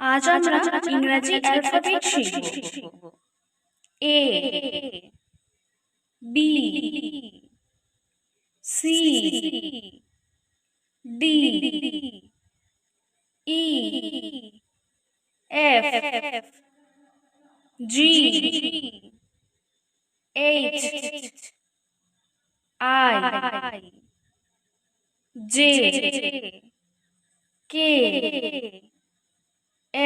আজ আমরা ইংরাজি অ্যালফাবেট শিখব। A B C D E F G H I J K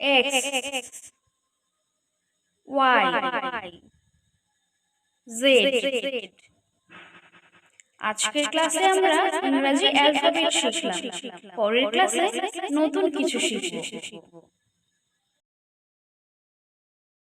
X Z. Z. আজকের ক্লাসে আমরা ইংরেজি অ্যালফাবেট শিখলাম পরের ক্লাসে নতুন কিছু শিখব